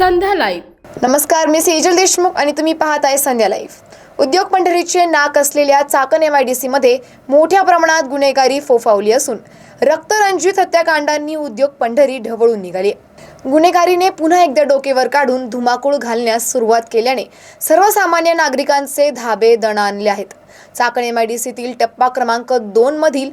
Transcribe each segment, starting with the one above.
संध्या live. नमस्कार मी सेजल देशमुख आणि तुम्ही पाहत आहे संध्या लाईव्ह. उद्योग पंढरीचे नाक असलेल्या चाकण एम आय डी सीमध्ये मोठ्या प्रमाणात गुन्हेगारी फोफावली असून रक्तरंजित हत्याकांडांनी उद्योग पंढरी ढवळून निघाली. गुन्हेगारीने पुन्हा एकदा डोकेवर काढून धुमाकूळ घालण्यास सुरुवात केल्याने सर्वसामान्य नागरिकांचे धाबे दणाणले आहेत. चाकण एम आय डी सीतील टप्पा क्रमांक दोन मधील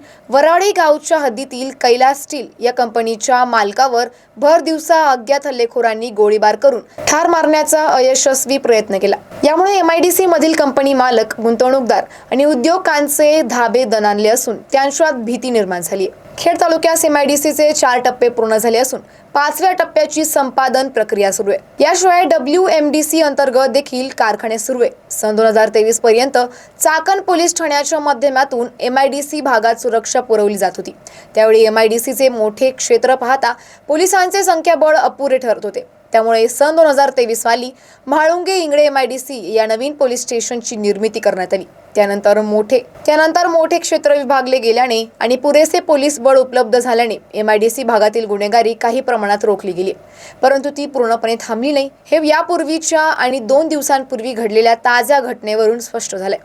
गावच्या हद्दीतील कैलास स्टील या कंपनीच्या मालकावर भर दिवसा अज्ञात हल्लेखोरांनी गोळीबार करून ठार मारण्याचा अयशस्वी प्रयत्न केला. यामुळे एम आय डी सी मधील कंपनी मालक गुंतवणूकदार आणि उद्योगांचे धाबे दणानले असून त्यांच्यात भीती निर्माण झाली आहे खेड तालुक्यात एम आय डी सीचे चार टप्पे पूर्ण झाले असून पाचव्या टप्प्याची संपादन प्रक्रिया सुरू आहे. याशिवाय डब्ल्यू एम डी सी अंतर्गत देखील कारखाने सुरू आहे. सन दोन हजार तेवीस पर्यंत चाकण पोलीस ठाण्याच्या माध्यमातून एम आय डी सी भागात सुरक्षा पुरवली जात होती. त्यावेळी एम आय डी सीचे मोठे क्षेत्र पाहता पोलिसांचे संख्याबळ अपुरे ठरत होते. त्यामुळे सन दोन हजार तेवीस साली Mhalunge Ingale M I D C या नवीन पोलीस स्टेशनची निर्मिती करण्यात आली. त्यानंतर मोठे त्यानंतर मोठे क्षेत्र विभागले गेल्याने आणि पुरेसे पोलीस बळ उपलब्ध झाल्याने एम आय डी सी भागातील गुन्हेगारी काही प्रमाणात रोखली गेली. परंतु ती पूर्णपणे थांबली नाही. हे यापूर्वीच्या आणि दोन दिवसांपूर्वी घडलेल्या ताज्या घटनेवरून स्पष्ट झालंय.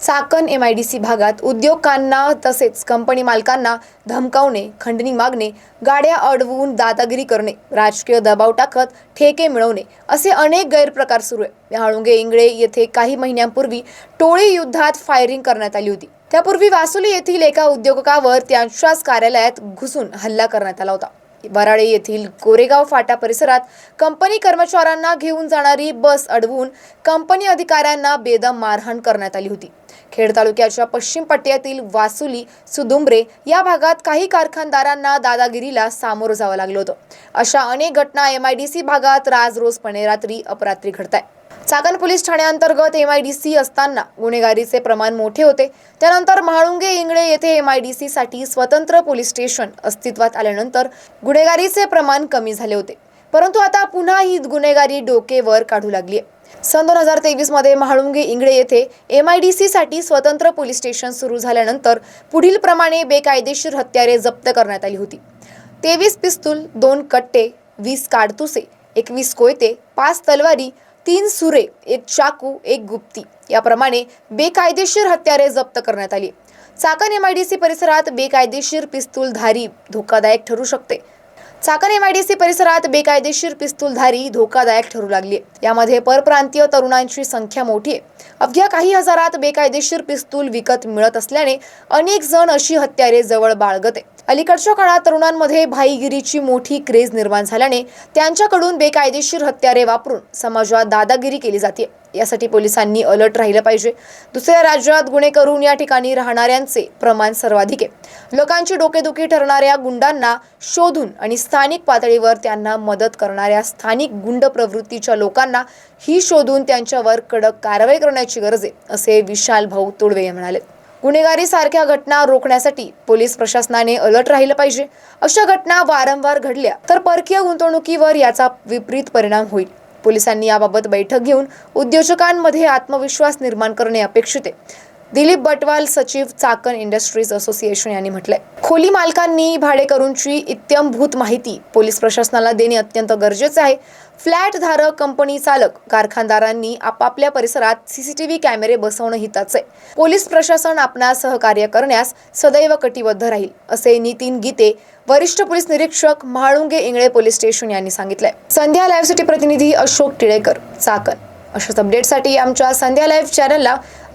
Chakan M I D C भागात उद्योगांना तसेच कंपनी मालकांना धमकावणे खंडणी मागणे गाड्या अडवून दादागिरी करणे राजकीय दबाव टाकत ठेके मिळवणे असे अनेक गैरप्रकार सुरू आहे. हाळुंगे इंगळे येथे काही महिन्यांपूर्वी टोळी युद्धात फायरिंग करण्यात आली होती. त्यापूर्वी वासुली येथील एका उद्योजकावर त्यांच्याच कार्यालयात घुसून हल्ला करण्यात आला होता. वराळे येथील कोरेगाव फाटा परिसरात कंपनी कर्मचाऱ्यांना घेऊन जाणारी बस अडवून कंपनी अधिकाऱ्यांना बेदम मारहाण करण्यात आली होती. खेड तालुक्याच्या पश्चिम पट्ट्यातील वासुली सुदुंबरे या भागात काही कारखानदारांना दादागिरीला सामोरं जावं लागलं होतं. अशा अनेक घटना एम आय डी सी भागात राजरोजपणे रात्री अपरात्री घडत आहे चाकण पोलीस ठाण्याअंतर्गत एम आय डी सी असताना गुन्हेगारीचे प्रमाण मोठे होते. त्यानंतर म्हाळुंगे इंगळे येथे एम आय डी सीसाठी स्वतंत्र पोलीस स्टेशन अस्तित्वात आल्यानंतर गुन्हेगारीचे प्रमाण कमी झाले होते. परंतु आता पुन्हा ही गुन्हेगारी डोकेवर काढू लागली आहे सन दोन हजार तेवीसमध्ये महाळुंगे म्हाळुंगे इंगळे येथे एम आय डी सीसाठी स्वतंत्र पोलीस स्टेशन सुरू झाल्यानंतर पुढील प्रमाणे बेकायदेशीर हत्यारे जप्त करण्यात आली होती. तेवीस पिस्तूल दोन कट्टे वीस काडतुसे एकवीस कोयते पाच तलवारी तीन सुरे एक चाकू एक गुप्ती. याप्रमाणे बेकायदेशीर हत्यारे जप्त करण्यात आली. Chakan M I D C परिसरात बेकायदेशीर पिस्तूलधारी धोकादायक ठरू शकते. Chakan M I D C परिसरात बेकायदेशीर पिस्तूलधारी धोकादायक ठरू लागली. यामध्ये परप्रांतीय तरुणांची संख्या मोठी आहे. अवघ्या काही हजारात बेकायदेशीर पिस्तूल विकत मिळत असल्याने अनेक जण अशी हत्यारे जवळ बाळगते अलीकडच्या काळात तरुणांमध्ये भाईगिरीची मोठी क्रेज निर्माण झाल्याने त्यांच्याकडून बेकायदेशीर हत्यारे वापरून समाजात दादागिरी केली जाते. यासाठी पोलिसांनी अलर्ट राहिलं पाहिजे. दुसऱ्या राज्यात गुन्हे करून या ठिकाणी राहणाऱ्यांचे प्रमाण सर्वाधिक आहे. लोकांची डोकेदुखी ठरणाऱ्या गुंडांना शोधून आणि स्थानिक पातळीवर त्यांना मदत करणाऱ्या स्थानिक गुंड प्रवृत्तीच्या लोकांना ही शोधून त्यांच्यावर कडक कारवाई करण्याची गरज आहे असे विशाल भाऊ तुडवे म्हणाले. गुन्हेगारी सारख्या घटना रोखण्यासाठी पोलीस प्रशासनाने अलर्ट राहिलं पाहिजे. अशा घटना वारंवार घडल्या तर परकीय गुंतवणुकीवर याचा विपरीत परिणाम होईल. पोलिसांनी याबाबत बैठक घेऊन उद्योजकांमध्ये आत्मविश्वास निर्माण करणे अपेक्षित आहे. दिलीप बटवाल सचिव चाकण इंडस्ट्रीज असोसिएशन यांनी म्हटलंय. खोली मालकांनी भाडेकरूंची इत्यंभूत माहिती पोलीस प्रशासनाला देणे अत्यंत गरजेचे आहे. फ्लॅट धारक कंपनी चालक कारखानदारांनी आपापल्या परिसरात सीसीटीव्ही कॅमेरे बसवणं हिताचं आहे. पोलीस प्रशासन आपणास सहकार्य करण्यास सदैव कटिबद्ध राहील असे नितीन गीते वरिष्ठ पोलीस निरीक्षक म्हाळुंगे इंगळे पोलीस स्टेशन यांनी सांगितलंय. संध्या लाईव्ह सिटी प्रतिनिधी अशोक टिळेकर चाकण. अशाच अपडेटसाठी आमच्या संध्या लाईव्ह चॅनलला